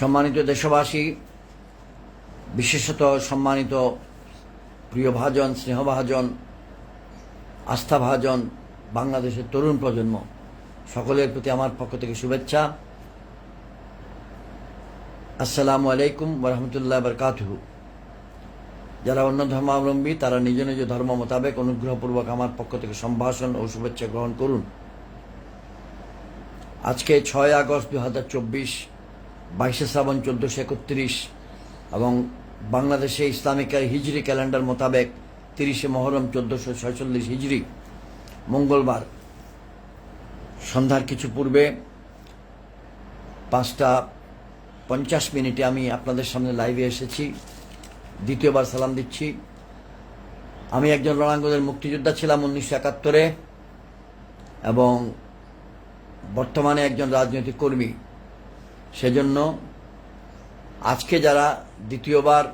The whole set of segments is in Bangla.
সম্মানিত দেশবাসী, বিশেষত সম্মানিত প্রিয় ভাজন স্নেহভাজন আস্থাভাজন বাংলাদেশের তরুণ প্রজন্ম, সকলের প্রতি আমার পক্ষ থেকে শুভেচ্ছা। আসসালামু আলাইকুম রহমতুল্লাহ বরকাতহু। যারা অন্য ধর্মাবলম্বী, তারা নিজ নিজ ধর্ম মোতাবেক অনুগ্রহপূর্বক আমার পক্ষ থেকে সম্ভাষণ ও শুভেচ্ছা গ্রহণ করুন। আজকে ছয় আগস্ট দু হাজার চব্বিশ বাইশে শ্রাবণ চোদ্দোশো একত্রিশ এবং বাংলাদেশে ইসলামিক হিজরি ক্যালেন্ডার মোতাবেক তিরিশে মহরম চোদ্দোশো ছয়চল্লিশ হিজরি। মঙ্গলবার। সন্ধ্যার কিছু পূর্বে পাঁচটা পঞ্চাশ মিনিটে আমি আপনাদের সামনে লাইভে এসেছি। দ্বিতীয়বার সালাম দিচ্ছি। আমি একজন রণাঙ্গদের মুক্তিযোদ্ধা ছিলাম উনিশশো একাত্তরে এবং বর্তমানে একজন রাজনৈতিক কর্মী। সেজন্য আজকে যারা দ্বিতীয়বার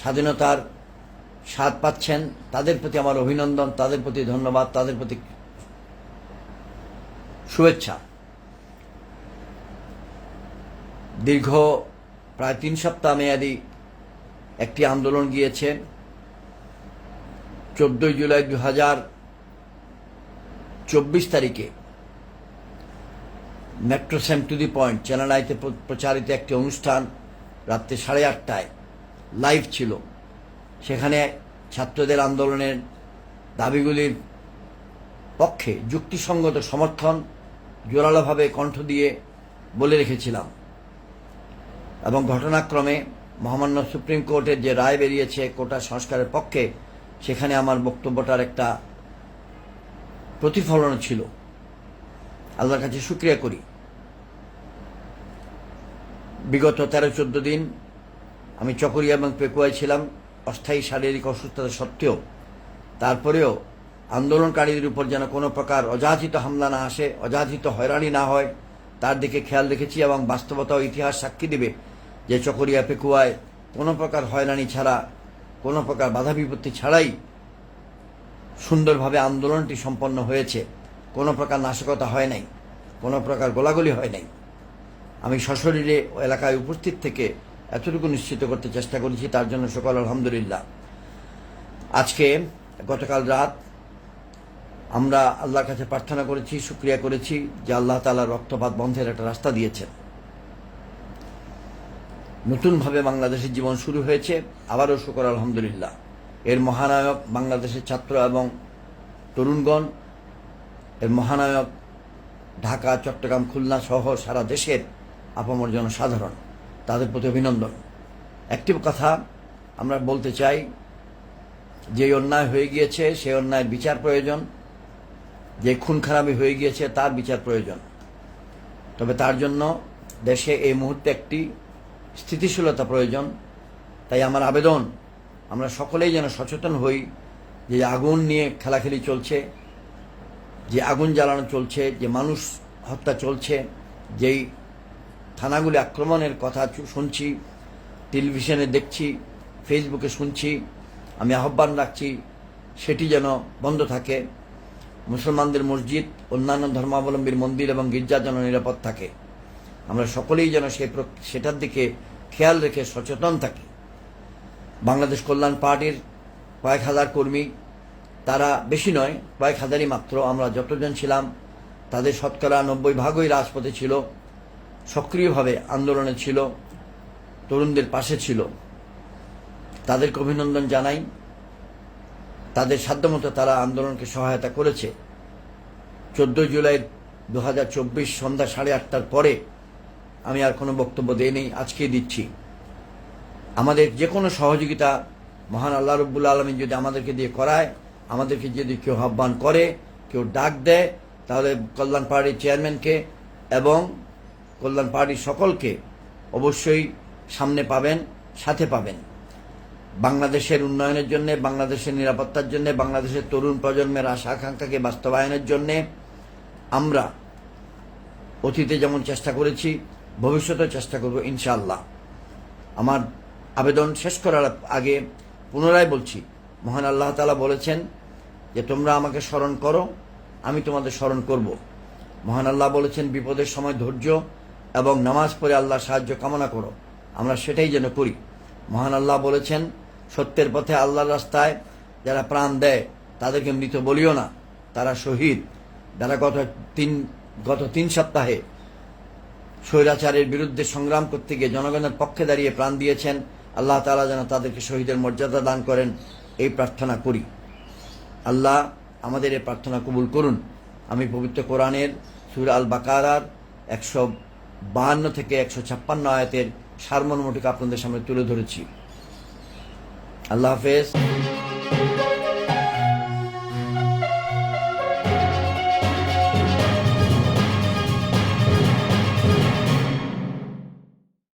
স্বাধীনতার স্বাদ পাচ্ছেন, তাদের প্রতি আমার অভিনন্দন, তাদের প্রতি ধন্যবাদ, তাদের প্রতি শুভেচ্ছা। দীর্ঘ প্রায় তিন সপ্তাহ মেয়াদি একটি আন্দোলন গিয়েছে। চোদ্দই জুলাই দু হাজার চব্বিশ তারিখে metro same to the point channel আইতে প্রচারিত একটি অনুষ্ঠান রাত্রে সাড়ে আটটায়। লাইভ ছিল। সেখানে ছাত্রদের আন্দোলনের দাবিগুলির পক্ষে যুক্তিসঙ্গত সমর্থন জোরালোভাবে কণ্ঠ দিয়ে বলে রেখেছিলাম। এবং ঘটনাক্রমে মহামান্য সুপ্রিম কোর্টের যে রায় বেরিয়েছে কোটা সংস্কারের পক্ষে, সেখানে আমার বক্তব্যটার একটা প্রতিফলন ছিল। আল্লাহর কাছে শুক্রিয়া করি। বিগত তেরো চোদ্দ দিন আমি চকরিয়া এবং পেকুয়ায় ছিলাম। অস্থায়ী শারীরিক অসুস্থতা সত্ত্বেও তারপরেও আন্দোলনকারীদের উপর যেন কোনো প্রকার অযাচিত হামলা না আসে, অযাচিত হয়রানি না হয়, তার দিকে খেয়াল রেখেছি এবং বাস্তবতা ইতিহাস সাক্ষী দেবে যে চকরিয়া, পেকুয়ায় কোনো প্রকার হয়রানি ছাড়া, কোনো প্রকার বাধা বিপত্তি ছাড়াই সুন্দরভাবে আন্দোলনটি সম্পন্ন হয়েছে। কোনো প্রকার নাশকতা হয় নাই, কোনো প্রকার গোলাগুলি হয় নাই। আমি সশরীরে এলাকায় উপস্থিত থেকে এতটুকু নিশ্চিত করতে চেষ্টা করেছি, তার জন্য সকল আলহামদুলিল্লাহ। আজকে গতকাল রাত আমরা আল্লাহর কাছে প্রার্থনা করেছি, শুক্রিয়া করেছি যে আল্লাহ তালা রক্তপাত বন্ধের একটা রাস্তা দিয়েছেন। নতুনভাবে বাংলাদেশের জীবন শুরু হয়েছে, আবারও শুকর আলহামদুলিল্লাহ। এর মহানায়ক বাংলাদেশের ছাত্র এবং তরুণগণ, এর মহানায়ক ঢাকা, চট্টগ্রাম, খুলনা সহ সারা দেশের আপামর জনসাধারণ, তাদের প্রতি অভিনন্দন। একটি কথা আমরা বলতে চাই, যে অন্যায় হয়ে গিয়েছে সেই অন্যায়ের বিচার প্রয়োজন, যে খুন খারাপি হয়ে গিয়েছে, তার বিচার প্রয়োজন। তবে তার জন্য দেশে এই মুহূর্তে একটি স্থিতিশীলতা প্রয়োজন। তাই আমার আবেদন, আমরা সকলেই যেন সচেতন হই যে আগুন নিয়ে খেলাখেলি চলছে, যে আগুন জ্বালানো চলছে, যে মানুষ হত্যা চলছে, যেই থানাগুলি আক্রমণের কথা শুনছি, টেলিভিশনে দেখছি, ফেসবুকে শুনছি, আমি আহ্বান রাখছি, সেটি যেন বন্ধ থাকে। মুসলমানদের মসজিদ, অন্যান্য ধর্মাবলম্বীর মন্দির এবং গির্জা যেন নিরাপদ থাকে। আমরা সকলেই যেন সেই সেটার দিকে খেয়াল রেখে সচেতন থাকি। বাংলাদেশ কল্যাণ পার্টির কয়েক হাজার কর্মী, তারা বেশি নয়, কয়েক হাজারই মাত্র। আমরা যতজন ছিলাম, তাদের শতকরা নব্বই ভাগই রাজপথে ছিল। সক্রিয়ভাবে আন্দোলনে ছিল, তরুণদের পাশে ছিল। তাদেরকে অভিনন্দন জানাই। তাদের সাধ্যমতো তারা আন্দোলনকে সহায়তা করেছে। চোদ্দই জুলাই দু হাজার চব্বিশ সন্ধ্যা সাড়ে আটটার পরে আমি আর কোনো বক্তব্য দিইনি আজকেই দিচ্ছি। আমাদের যে কোনো সহযোগিতা মহান আল্লাহ রব্বুল আলমী যদি আমাদেরকে দিয়ে করায়, আমাদেরকে যদি কেউ আহ্বান করে, কেউ ডাক দেয়, তাহলে কল্যাণ পার্টির চেয়ারম্যানকে এবং কল্যাণ পার্টির সকলকে অবশ্যই সামনে পাবেন, সাথে পাবেন। বাংলাদেশের উন্নয়নের জন্য, বাংলাদেশের নিরাপত্তার জন্য, বাংলাদেশের তরুণ প্রজন্মের আশা আকাঙ্ক্ষাকে বাস্তবায়নের জন্য আমরা অতীতে যেমন চেষ্টা করেছি, ভবিষ্যতেও চেষ্টা করব ইনশাআল্লাহ। আমার আবেদন শেষ করার আগে পুনরায় বলছি, মহান আল্লাহ তালা বলেছেন যে, তোমরা আমাকে স্মরণ করো, আমি তোমাদের স্মরণ করব। মহান আল্লাহ বলেছেন, বিপদের সময় ধৈর্য এবং নামাজ পড়ে আল্লাহর সাহায্য কামনা করো। আমরা সেটাই যেন করি। মহান আল্লাহ বলেছেন, সত্যের পথে আল্লাহর রাস্তায় যারা প্রাণ দেয়, তাদেরকে মৃত বলিও না। তারা শহীদ। যারা গত তিন গত তিন সপ্তাহে স্বৈরাচারের বিরুদ্ধে সংগ্রাম করতে গিয়ে জনগণের পক্ষে দাঁড়িয়ে প্রাণ দিয়েছেন, আল্লাহ তাআলা যেন তাদেরকে শহীদের মর্যাদা দান করেন, এই প্রার্থনা করি। আল্লাহ আমাদের এই প্রার্থনা কবুল করুন। আমি পবিত্র কোরআনের সুর আল বাকারার একশো বাহান্ন থেকে একশো ছাপ্পান্ন আয়াতের সারমর্মটিকে আপনাদের সামনে তুলে ধরেছি। আল্লাহ হাফেজ।